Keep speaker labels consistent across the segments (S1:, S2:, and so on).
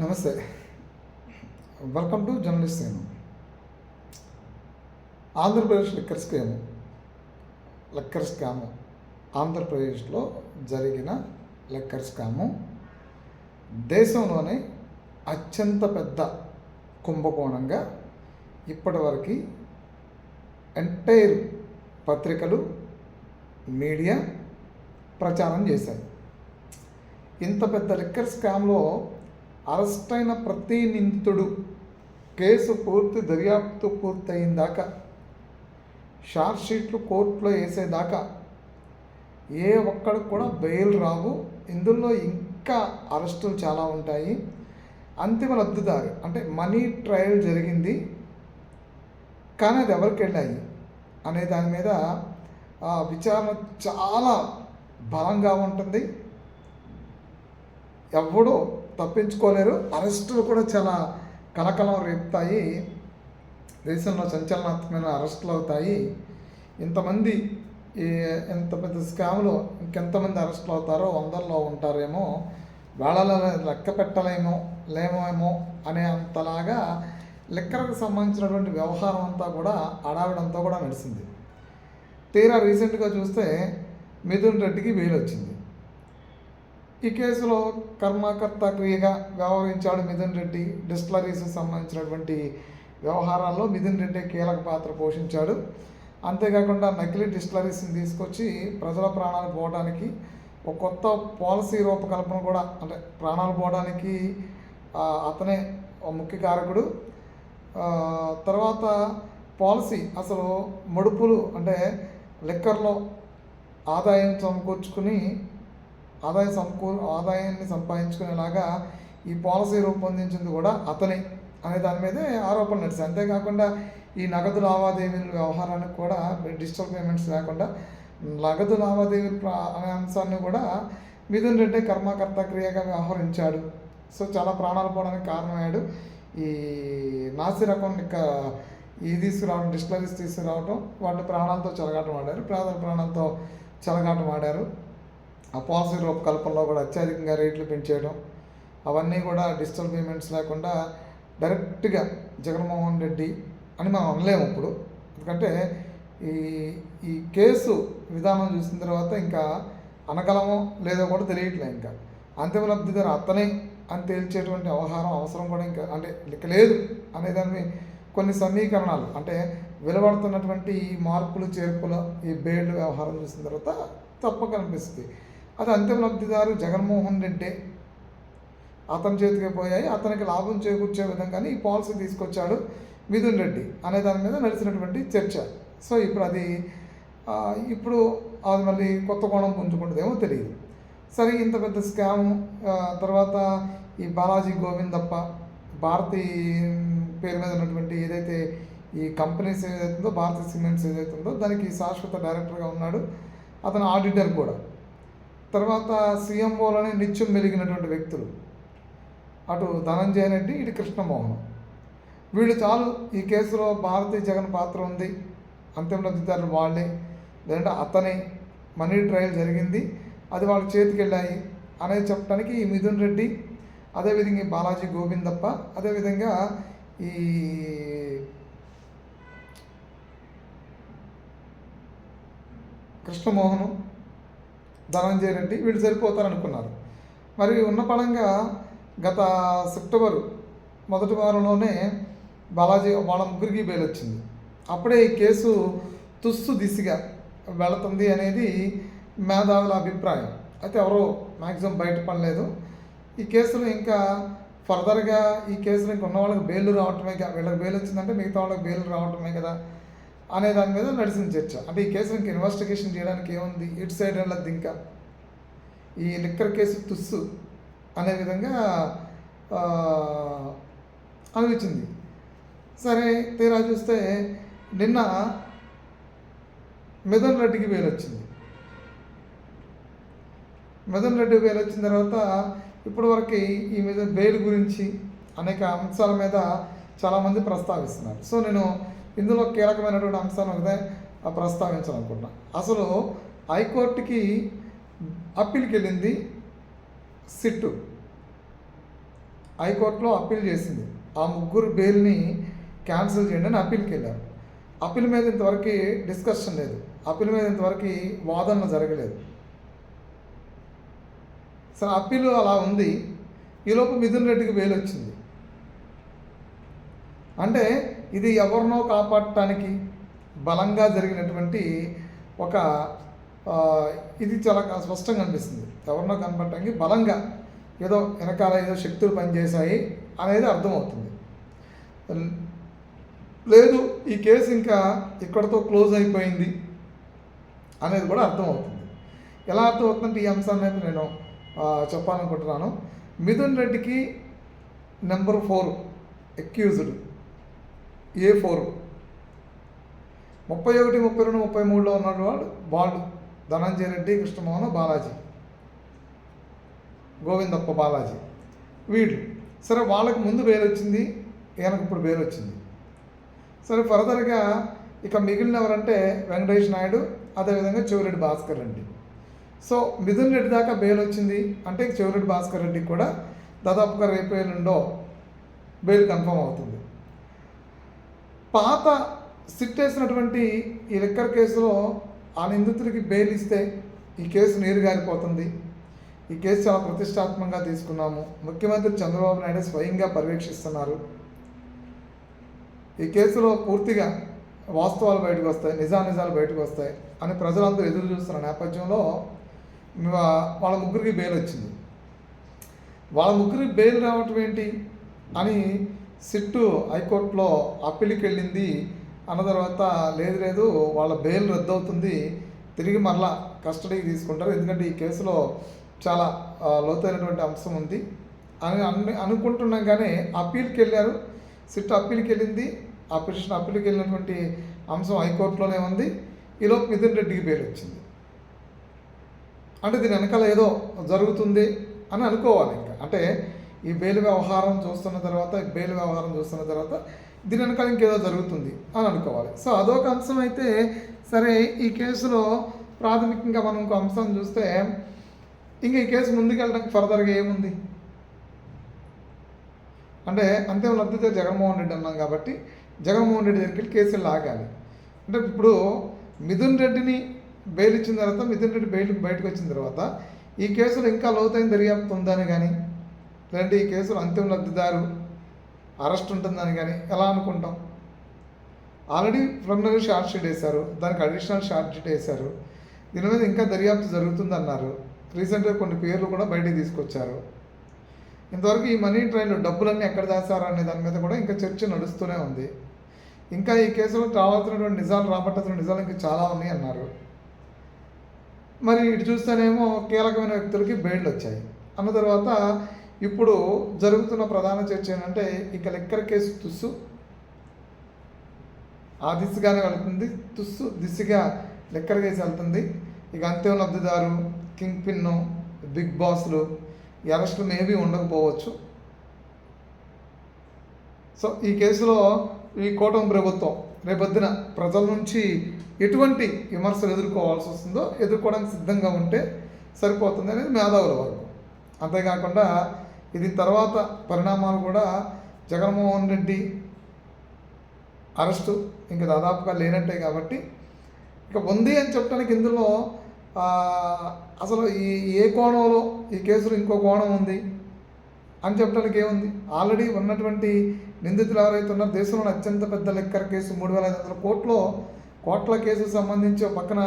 S1: నమస్తే. Welcome to journalist నేను Andhra Pradesh liquor scam liquor scam ఆంధ్రప్రదేశ్లో జరిగిన లిక్కర్ స్కాము దేశంలోనే అత్యంత పెద్ద కుంభకోణంగా ఇప్పటివరకు ఎంటైర్ పత్రికలు మీడియా ప్రచారం చేశాయి. ఇంత పెద్ద లిక్కర్ స్కామ్లో అరెస్ట్ అయిన ప్రతి నిందితుడు కేసు పూర్తి దర్యాప్తు పూర్తయిందాకా షార్ట్ షీట్లు కోర్టులో వేసేదాకా ఏ ఒక్కడికి కూడా బెయిల్ రావు. ఇందులో ఇంకా అరెస్టులు చాలా ఉంటాయి. అంతిమ లబ్ధిదారు అంటే మనీ ట్రయల్ జరిగింది. కానీ అది ఎవరికి వెళ్ళాయి అనే దాని మీద విచారణ చాలా బలంగా ఉంటుంది. ఎవడో తప్పించుకోలేరు. అరెస్టులు కూడా చాలా కలకలం రేపుతాయి. దేశంలో సంచలనాత్మకమైన అరెస్టులు అవుతాయి. ఇంతమంది ఇంత ఎంత పెద్ద స్కామ్లో ఇంకెంతమంది అరెస్టులు అవుతారో వందల్లో ఉంటారేమో వేళలో లెక్క పెట్టలేమో లేమేమో అనే అంతలాగా లెక్కలకు సంబంధించినటువంటి వ్యవహారం అంతా కూడా అడావిడంతా కూడా నడిచింది తీరా రీసెంట్గా చూస్తే మిథున్ రెడ్డికి బెయిల్ వచ్చింది ఈ కేసులో కర్మకర్త క్రియగా వ్యవహరించాడు మిథున్ రెడ్డి. డిస్టిలరీస్ సంబంధించినటువంటి వ్యవహారాల్లో మిథున్ రెడ్డి కీలక పాత్ర పోషించాడు. అంతేకాకుండా నకిలీ డిస్టిలరీస్ని తీసుకొచ్చి ప్రజల ప్రాణాలు పోవడానికి ఒక కొత్త పాలసీ రూపకల్పన కూడా అంటే ప్రాణాలు పోవడానికి అతనే ఒక ముఖ్య కారకుడు. తర్వాత పాలసీ అసలు మడుపులు అంటే లిక్కర్లో ఆదాయం సమకూర్చుకుని ఆదాయం సమకూ ఆదాయాన్ని సంపాదించుకునేలాగా ఈ పాలసీ రూపొందించింది కూడా అతనే అనే దాని మీదే ఆరోపణలు నడిచాయి. అంతేకాకుండా ఈ నగదు లావాదేవీల వ్యవహారానికి కూడా డిజిటల్ పేమెంట్స్ లేకుండా నగదు లావాదేవీలు అనే అంశాన్ని కూడా మిథున్ రెడ్డి కర్మకర్త క్రియగా వ్యవహరించాడు. సో చాలా ప్రాణాలు పోవడానికి కారణమయ్యాడు. ఈ నాసి రకం ఇంకా ఇది తీసుకురావడం డిస్టలరీస్ తీసుకురావడం వాటి ప్రాణాలతో చెలగాటం ఆడారు. పేదల ప్రాణాలతో చెలగాటం ఆడారు. ఆ పాలసీ రూపకల్పనలో కూడా అత్యధికంగా రేట్లు పెంచేయడం అవన్నీ కూడా డిజిటల్ పేమెంట్స్ లేకుండా డైరెక్ట్గా జగన్మోహన్ రెడ్డి అని మనం అనలేము ఇప్పుడు. ఎందుకంటే ఈ ఈ కేసు విధానం చూసిన తర్వాత ఇంకా అనగలమో లేదో కూడా తెలియట్లే ఇంకా. అంతిమ లబ్ధిదారు అతనే అని తేల్చేటువంటి అవహారం అవసరం కూడా ఇంకా అంటే ఇక లేదు అనేదాన్ని కొన్ని సమీకరణాలు. అంటే వెలువడుతున్నటువంటి ఈ మార్పులు చేర్పులు ఈ బేడ్ వ్యవహారం చూసిన తర్వాత తప్ప కనిపిస్తుంది అది అంతిమ లబ్ధిదారు జగన్మోహన్ రెడ్డి. అతని చేతికి పోయాయి అతనికి లాభం చేకూర్చే విధంగానే ఈ పాలసీ తీసుకొచ్చాడు మిథున్ రెడ్డి అనే దాని మీద నడిచినటువంటి చర్చ. సో ఇప్పుడు అది ఇప్పుడు అది మళ్ళీ కొత్త కోణం పుంజుకుంటుందేమో తెలియదు. సరే ఇంత పెద్ద స్కామ్ తర్వాత ఈ బాలాజీ గోవిందప్ప భారతి పేరు మీద ఉన్నటువంటి ఏదైతే ఈ కంపెనీస్ ఏదైతుందో ఉందో సిమెంట్స్ ఏదైతుందో దానికి శాశ్వత డైరెక్టర్గా ఉన్నాడు. అతను ఆడిటర్ కూడా. తర్వాత సీఎంఓలోనే నిత్యం మెలిగినటువంటి వ్యక్తులు. అటు ధనంజయ రెడ్డి ఇటు కృష్ణమోహన్. వీళ్ళు చాలు ఈ కేసులో భారతీయ జగన్ పాత్ర ఉంది. అంతిమ అధికారులు వాళ్ళే. లేదంటే అతనే మనీ ట్రయల్ జరిగింది. అది వాళ్ళ చేతికి వెళ్ళాయి అనేది చెప్పడానికి ఈ మిథున్ రెడ్డి అదేవిధంగా ఈ బాలాజీ గోవిందప్ప అదేవిధంగా ఈ కృష్ణమోహను ధనంజయ రెడ్డి వీళ్ళు సరిపోతారనుకున్నారు. మరి ఉన్న పడంగా గత సెప్టెంబరు మొదటి వారంలోనే బాలాజీ వాళ్ళ ముగ్గురికి బెయిల్ వచ్చింది అప్పుడే ఈ కేసు తుస్సు దిశగా వెళుతుంది అనేది మేధావుల అభిప్రాయం. అయితే ఎవరో మ్యాక్సిమం బయట పడలేదు ఈ కేసులో ఇంకా ఫర్దర్గా ఈ కేసులో ఇంకా ఉన్న వాళ్ళకి బెయిల్ రావటమే కదా వీళ్ళకి బెయిల్ వచ్చిందంటే మిగతా వాళ్ళకి బెయిల్ రావటమే కదా. అనే దాని మీద నడిచిన చర్చ. అంటే ఈ కేసు ఇన్వెస్టిగేషన్ చేయడానికి ఏముంది? ఇటు సైడ్ వెళ్ళద్దు ఇంకా ఈ లిక్కర్ కేసు తుస్సు అనే విధంగా అనిపించింది. సరే తీరా చూస్తే నిన్న మిథున్ రెడ్డికి వేలు వచ్చింది. మిథున్ రెడ్డి వేలు వచ్చిన తర్వాత ఇప్పటి వరకు ఈ మీద బెయిల్ గురించి అనేక అంశాల మీద చాలామంది ప్రస్తావిస్తున్నారు. సో నేను ఇందులో కీలకమైనటువంటి అంశాన్ని ఒకదే ప్రస్తావించాలనుకుంటున్నా. అసలు హైకోర్టుకి అప్పీల్కి వెళ్ళింది సిట్టు. హైకోర్టులో అప్పీల్ చేసింది. ఆ ముగ్గురు బెయిల్ని క్యాన్సిల్ చేయండి అని అప్పీల్కి వెళ్ళారు. అప్పీల్ మీద ఇంతవరకు డిస్కషన్ లేదు. అప్పీల్ మీద ఇంతవరకు వాదన జరగలేదు. సరే అప్పీల్ అలా ఉంది. ఈలోపు మిథున్ రెడ్డికి బెయిల్ వచ్చింది. అంటే ఇది ఎవరినో కాపాడటానికి బలంగా జరిగినటువంటి ఒక ఇది చాలా స్పష్టంగా అనిపిస్తుంది. ఎవరినో కనపడటానికి బలంగా ఏదో వెనకాల ఏదో శక్తులు పనిచేశాయి అనేది అర్థమవుతుంది. లేదు ఈ కేసు ఇంకా ఇక్కడతో క్లోజ్ అయిపోయింది అనేది కూడా అర్థమవుతుంది. ఎలా అర్థమవుతుందంటే ఈ అంశాన్ని అయితే నేను చెప్పాలనుకుంటున్నాను. మిథున్ రెడ్డికి number four accused A four ముప్పై ఒకటి ముప్పై రెండు ముప్పై మూడులో ఉన్నాడు వాడు వాళ్ళు ధనంజయ రెడ్డి కృష్ణమోహన్ బాలాజీ. గోవిందప్ప బాలాజీ. వీళ్ళు. సరే వాళ్ళకి ముందు బెయిల్ వచ్చింది ఈయనకు ఇప్పుడు బెయిల్ వచ్చింది సరే ఫర్దర్గా ఇక మిగిలిన ఎవరంటే వెంకటేష్ నాయుడు అదేవిధంగా చెవిరెడ్డి భాస్కర్ రెడ్డి. సో మిథున్ రెడ్డి దాకా బెయిల్ వచ్చింది అంటే చెవిరెడ్డి భాస్కర్ రెడ్డికి కూడా దాదాపుగా రేపు ఎల్లుండో బెయిల్ కన్ఫర్మ్ అవుతుంది. పాత సిట్ వేసినటువంటి ఈ లిక్కర్ కేసులో ఆ నిందితుడికి బెయిల్ ఇస్తే ఈ కేసు నీరు గారిపోతుంది ఈ కేసు చాలా ప్రతిష్టాత్మకంగా తీసుకున్నాము. ముఖ్యమంత్రి చంద్రబాబు నాయుడు స్వయంగా పర్యవేక్షిస్తున్నారు. ఈ కేసులో పూర్తిగా వాస్తవాలు బయటకు వస్తాయి నిజానిజాలు బయటకు వస్తాయి అని ప్రజలందరూ ఎదురు చూస్తున్న నేపథ్యంలో వాళ్ళ ముగ్గురికి బెయిల్ వచ్చింది. వాళ్ళ ముగ్గురికి బెయిల్ రావటం ఏంటి అని సిట్టు హైకోర్టులో అప్పీల్కి వెళ్ళింది. అన్న తర్వాత లేదు లేదు వాళ్ళ బెయిల్ రద్దు అవుతుంది తిరిగి మరలా కస్టడీకి తీసుకుంటారు. ఎందుకంటే ఈ కేసులో చాలా లోతైనటువంటి అంశం ఉంది. అని అన్ని అనుకుంటున్నాం కానీ అప్పీల్కి వెళ్ళారు. సిట్ అప్పీల్కి వెళ్ళింది. ఆ పిటిషన్ అప్పీల్కి వెళ్ళినటువంటి అంశం హైకోర్టులోనే ఉంది. ఈలోపు మిథున్ రెడ్డికి బెయిల్ వచ్చింది. అంటే దీని వెనకాల ఏదో జరుగుతుంది అని అనుకోవాలి ఇంకా. అంటే ఈ బెయిల్ వ్యవహారం చూస్తున్న తర్వాత బెయిల్ వ్యవహారం చూస్తున్న తర్వాత దీని వెనకాల ఇంకేదో జరుగుతుంది అని అనుకోవాలి. సో అదొక అంశం అయితే సరే ఈ కేసులో ప్రాథమికంగా మనం ఇంకో అంశం చూస్తే ఇంకా ఈ కేసు ముందుకెళ్ళడానికి ఫర్దర్గా ఏముంది? అంటే అంతే లబ్ధితే జగన్మోహన్ రెడ్డి అన్నాం కాబట్టి జగన్మోహన్ రెడ్డి దగ్గరికి కేసులు లాగాలి. అంటే ఇప్పుడు మిథున్ రెడ్డిని బెయిల్ ఇచ్చిన తర్వాత మిథున్ రెడ్డి బెయిల్ బయటకు వచ్చిన తర్వాత ఈ కేసులో ఇంకా లోతైన దర్యాప్తు ఉందని కానీ లేదంటే ఈ కేసులో అంతిమ లబ్ధిదారు అరెస్ట్ ఉంటుందని కానీ ఎలా అనుకుంటాం? ఆల్రెడీ ప్రిలిమినరీ షార్ట్ షీట్ వేశారు దానికి అడిషనల్ షార్ట్ షీట్ వేశారు దీని మీద ఇంకా దర్యాప్తు జరుగుతుందన్నారు. రీసెంట్గా కొన్ని పేర్లు కూడా బయటికి తీసుకొచ్చారు. ఇంతవరకు ఈ మనీ ట్రైన్లో డబ్బులన్నీ ఎక్కడ దాచారు అనే దాని మీద కూడా ఇంకా చర్చ నడుస్తూనే ఉంది. ఇంకా ఈ కేసులో రావాల్సినటువంటి నిజాలు రాబట్టాల్సిన నిజాలు ఇంకా చాలా ఉన్నాయి అన్నారు. మరి ఇటు చూస్తేనేమో కీలకమైన వ్యక్తులకి బెయిల్ వచ్చాయి. అన్న తర్వాత ఇప్పుడు జరుగుతున్న ప్రధాన చర్చ ఏంటంటే ఇక లెక్కర కేసు తుస్సు? ఆ దిశగానే వెళ్తుంది. తుస్సు దిశగా లెక్కర కేసు వెళ్తుంది. ఇక అంతిమ లబ్ధిదారు కింగ్ పిన్ను బిగ్ బాస్లు ఈ అరెస్టులు మేబీ ఉండకపోవచ్చు. సో ఈ కేసులో ఈ కూటమి ప్రభుత్వం రేపొద్దున ప్రజల నుంచి ఎటువంటి విమర్శలు ఎదుర్కోవాల్సి వస్తుందో ఎదుర్కోవడానికి సిద్ధంగా ఉంటే సరిపోతుంది అనేది మేధావుల వరకు అంతేకాకుండా ఇది తర్వాత పరిణామాలు కూడా జగన్మోహన్ రెడ్డి అరెస్టు ఇంకా దాదాపుగా లేనట్టే కాబట్టి ఇక ఉంది అని చెప్పడానికి ఇందులో అసలు ఈ ఏ కోణంలో ఈ కేసులో ఇంకో కోణం ఉంది అని చెప్పడానికి ఏముంది? ఆల్రెడీ ఉన్నటువంటి నిందితులు ఎవరైతే ఉన్నారో దేశంలోని అత్యంత పెద్ద లెక్కర్ కేసు మూడు వేల ఐదు వందల కోట్లో. కోట్ల కేసుకు సంబంధించి పక్కన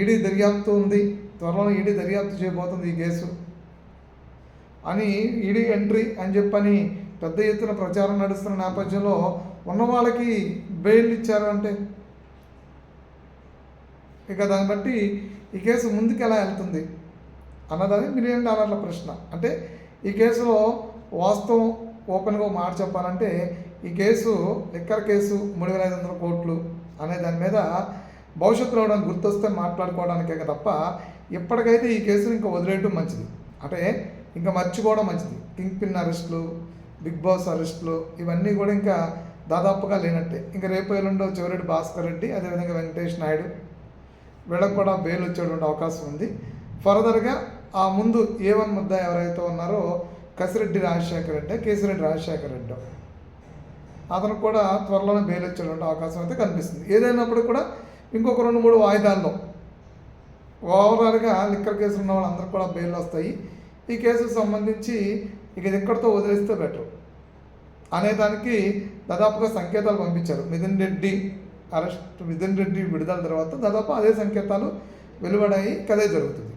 S1: ఈడీ దర్యాప్తు ఉంది. త్వరలో ఈడీ దర్యాప్తు చేయబోతుంది ఈ కేసు. అని ఈడీ ఎంట్రీ అని చెప్పని పెద్ద ఎత్తున ప్రచారం నడుస్తున్న నేపథ్యంలో ఉన్న వాళ్ళకి బెయిల్ ఇచ్చారు అంటే? ఇక దాన్ని బట్టి ఈ కేసు ముందుకు ఎలా వెళ్తుంది అన్నదాన్ని మిలియన్ డాలర్ల ప్రశ్న. అంటే ఈ కేసులో వాస్తవం ఓపెన్గా మాట చెప్పాలంటే ఈ కేసు లిక్కర్ కేసు మూడు వేల ఐదు వందల కోట్లు అనే దాని మీద భవిష్యత్తులో ఎవరైనా గుర్తొస్తే మాట్లాడుకోవడానికే తప్ప ఇప్పటికైతే ఈ కేసుని ఇంకా వదిలేయటం మంచిది. అంటే ఇంకా మర్చిపోవడం మంచిది. కింగ్ పిన్ అరెస్టులు బిగ్ బాస్ అరెస్టులు ఇవన్నీ కూడా ఇంకా దాదాపుగా లేనట్టే. ఇంకా రేపు ఎల్లుండో చివరెడ్డి భాస్కర్ రెడ్డి అదేవిధంగా వెంకటేష్ నాయుడు వీళ్ళకు కూడా బెయిల్ వచ్చేటువంటి అవకాశం ఉంది. ఫర్దర్గా ఆ ముందు ఏ వన్ ముద్ద ఎవరైతే ఉన్నారో కసిరెడ్డి రాజశేఖర రెడ్డి కేసిరెడ్డి రాజశేఖర రెడ్డి. అతను కూడా త్వరలోనే బెయిల్ వచ్చేటువంటి అవకాశం అయితే కనిపిస్తుంది. ఏదైనప్పుడు కూడా ఇంకొక రెండు మూడు వాయిదాల్లో ఓవరాల్గా లిక్కర్ కేసులు ఉన్న వాళ్ళందరూ కూడా బెయిల్ వస్తాయి. ఈ కేసుకు సంబంధించి ఇక ఇది ఇక్కడితో వదిలేస్తే బెటర్ అనేదానికి దాదాపుగా సంకేతాలు పంపించారు. మిథున్ రెడ్డి అరెస్ట్ మిథున్ రెడ్డి విడుదల తర్వాత దాదాపు అదే సంకేతాలు వెలువడాయి. కదే జరుగుతుంది.